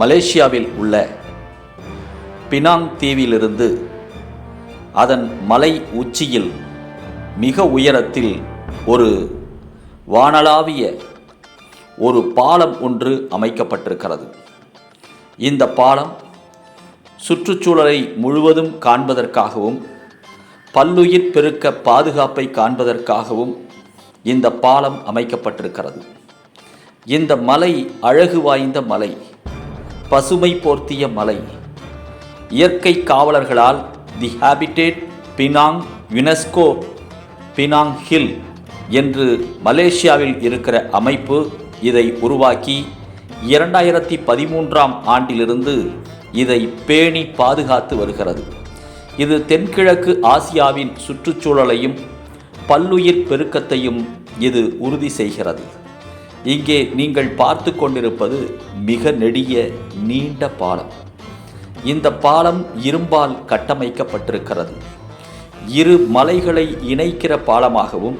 மலேசியாவில் உள்ள பினாங் தீவிலிருந்து அதன் மலை உச்சியில் மிக உயரத்தில் ஒரு வானளாவிய ஒரு பாலம் ஒன்று அமைக்கப்பட்டிருக்கிறது. இந்த பாலம் சுற்றுச்சூழலை முழுவதும் காண்பதற்காகவும் பல்லுயிர் பெருக்க பாதுகாப்பை காண்பதற்காகவும் இந்த பாலம் அமைக்கப்பட்டிருக்கிறது. இந்த மலை அழகு வாய்ந்த மலை. பசுமை போர்த்திய மலை. இயற்கை காவலர்களால் the habitat Penang UNESCO Penang hill என்று மலேசியாவில் இருக்கிற அமைப்பு இதை உருவாக்கி இரண்டாயிரத்தி பதிமூன்றாம் ஆண்டிலிருந்து இதை பேணி பாதுகாத்து வருகிறது. இது தென்கிழக்கு ஆசியாவின் சுற்றுச்சூழலையும் பல்லுயிர் பெருக்கத்தையும் இது உறுதி செய்கிறது. இங்கே நீங்கள் பார்த்து கொண்டிருப்பது மிக நெடிய நீண்ட பாலம். இந்த பாலம் இரும்பால் கட்டமைக்கப்பட்டிருக்கிறது. இரு மலைகளை இணைக்கிற பாலமாகவும்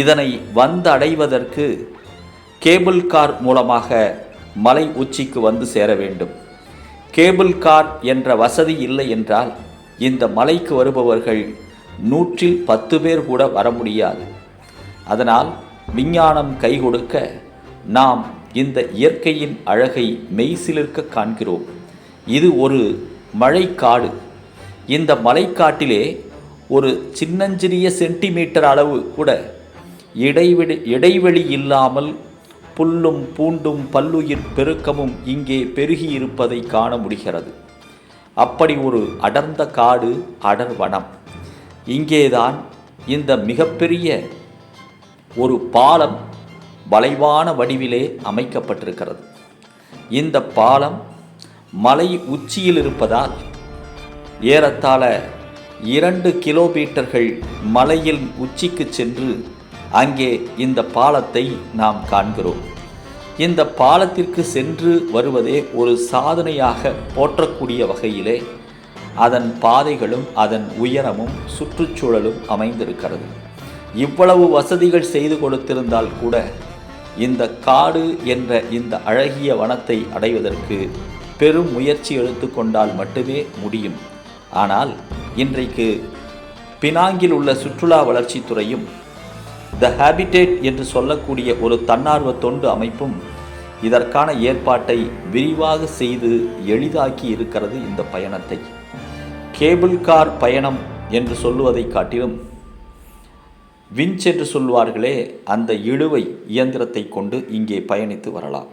இதனை வந்தடைவதற்கு கேபிள் கார் மூலமாக மலை உச்சிக்கு வந்து சேர வேண்டும். கேபிள் கார் என்ற வசதி இல்லை என்றால் இந்த மலைக்கு வருபவர்கள் நூற்றில் பத்து பேர் கூட வர முடியாது. அதனால் விஞ்ஞானம் கை கொடுக்க நாம் இந்த இயற்கையின் அழகை மெய்சிலிருக்க காண்கிறோம். இது ஒரு மழைக்காடு. இந்த மலைக்காட்டிலே ஒரு சின்னஞ்சிறிய சென்டிமீட்டர் அளவு கூட இடைவெளி இடைவெளி இல்லாமல் புல்லும் பூண்டும் பல்லுயிர் பெருக்கமும் இங்கே பெருகி இருப்பதை காண முடிகிறது. அப்படி ஒரு அடர்ந்த காடு அடர் வனம். இங்கேதான் இந்த மிகப்பெரிய ஒரு பாலம் வளைவான வடிவிலே அமைக்கப்பட்டிருக்கிறது. இந்த பாலம் மலை உச்சியில் இருப்பதால் ஏறத்தாழ இரண்டு கிலோமீட்டர்கள் மலையில் உச்சிக்கு சென்று அங்கே இந்த பாலத்தை நாம் காண்கிறோம். இந்த பாலத்திற்கு சென்று வருவதே ஒரு சாதனையாக போற்றக்கூடிய வகையிலே அதன் பாதைகளும் அதன் உயரமும் சுற்றுச்சூழலும் அமைந்திருக்கிறது. இவ்வளவு வசதிகள் செய்து கொடுத்திருந்தால் கூட இந்த காடு என்ற இந்த அழகிய வனத்தை அடைவதற்கு பெரும் முயற்சி எடுத்துக்கொண்டால் மட்டுமே முடியும். ஆனால் இன்றைக்கு பினாங்கில் உள்ள சுற்றுலா வளர்ச்சித்துறையும் த ஹேபிடேட் என்று சொல்லக்கூடிய ஒரு தன்னார்வ தொண்டு அமைப்பும் இதற்கான ஏற்பாட்டை விரிவாக செய்து எளிதாக்கி இருக்கிறது இந்த பயணத்தை. கேபிள் கார் பயணம் என்று சொல்லுவதை காட்டிலும் விஞ்ச் என்று சொல்வார்களே அந்த இழுவை இயந்திரத்தை கொண்டு இங்கே பயணித்து வரலாம்.